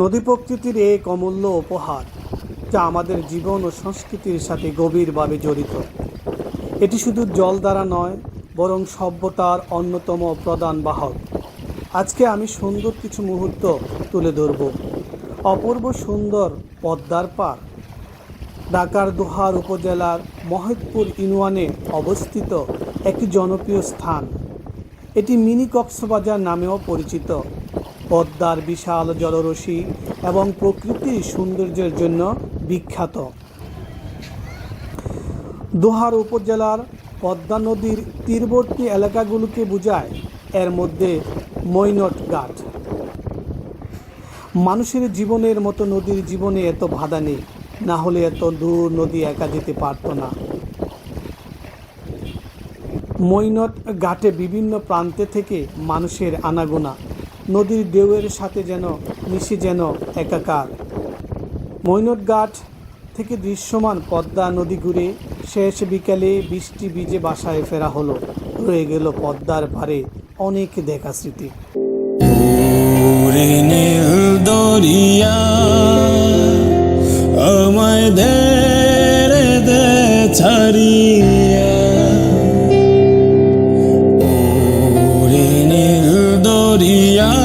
নদী প্রকৃতির এক অমূল্য উপহার, যা আমাদের জীবন ও সংস্কৃতির সাথে গভীরভাবে জড়িত। এটি শুধু জল দ্বারা নয়, বরং সভ্যতার অন্যতম প্রধান বাহক। আজকে আমি সুন্দর কিছু মুহূর্ত তুলে ধরব। অপূর্ব সুন্দর পদ্মার পার ঢাকার দোহার উপজেলার মহেদপুর ইউনিয়নে অবস্থিত একটি জনপ্রিয় স্থান। এটি মিনি কক্সবাজার নামেও পরিচিত। পদ্মার বিশাল জলরশি এবং প্রকৃতির সৌন্দর্যের জন্য বিখ্যাত। দোহার উপজেলার পদ্মা নদীর তীরবর্তী এলাকাগুলোকে বোঝায় এর মধ্যে মৈনট ঘাট। মানুষের জীবনের মতো নদীর জীবনে এত বাধা নেই, না হলে এত দূর নদী একা যেতে পারতো না। মৈনট ঘাটে বিভিন্ন প্রান্তে থেকে মানুষের আনাগোনা নদীর ঢেউয়ের সাথে যেন মিশে যেন একাকার। মৈনটঘাট থেকে দৃশ্যমান পদ্মা নদী ঘুরে শেষ বিকালে বৃষ্টি বীজে বাসায় ফেরা হলো। রয়ে গেল পদ্মার পারে অনেক দেখা স্মৃতি। দরিয়া আমায় দরিয়া